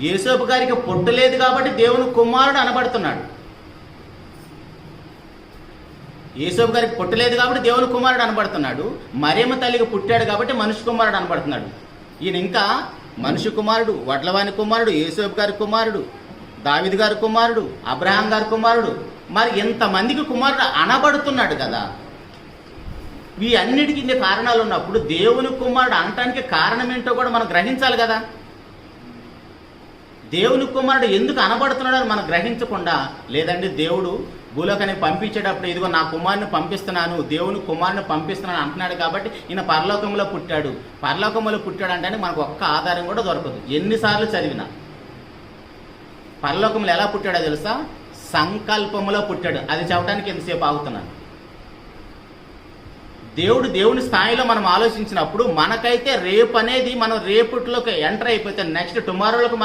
యేసోపు గారికి పుట్టలేదు కాబట్టి దేవుని కుమారుడు అనబడుతున్నాడు. యేసోపు గారికి పుట్టలేదు కాబట్టి దేవుని కుమారుడు అనబడుతున్నాడు. మరేమ తల్లికి పుట్టాడు కాబట్టి మనుషు కుమారుడు అనబడుతున్నాడు. ఈయన ఇంకా మనుషు కుమారుడు వడ్లవాని కుమారుడు యేసోపు గారి కుమారుడు దావిద్ గారి కుమారుడు అబ్రహాం గారి కుమారుడు. మరి ఇంతమందికి కుమారుడు అనబడుతున్నాడు కదా. ఈ అన్నిటికీ ఇన్ని కారణాలు ఉన్నప్పుడు దేవుని కుమారుడు అనటానికి కారణం ఏంటో కూడా మనం గ్రహించాలి కదా. దేవుని కుమారుడు ఎందుకు అనబడుతున్నాడో మనం గ్రహించకుండా లేదండి దేవుడు భూలోకాన్ని పంపించేటప్పుడు ఇదిగో నా కుమారుని పంపిస్తున్నాను దేవుని కుమారుని పంపిస్తున్నాను అంటున్నాడు కాబట్టి ఈయన పరలోకంలో పుట్టాడు. పరలోకంలో పుట్టాడు అంటే మనకు ఒక్క ఆధారం కూడా దొరకదు. ఎన్నిసార్లు చదివినా. పరలోకంలో ఎలా పుట్టాడో తెలుసా? సంకల్పములో పుట్టాడు. అది చెప్పడానికి ఎంతసేపు ఆగుతున్నాను దేవుడు దేవుని స్థాయిలో మనం ఆలోచించినప్పుడు మనకైతే రేపు అనేది మనం రేపుట్లోకి ఎంటర్ అయిపోతే నెక్స్ట్ టుమారోలోకి మనం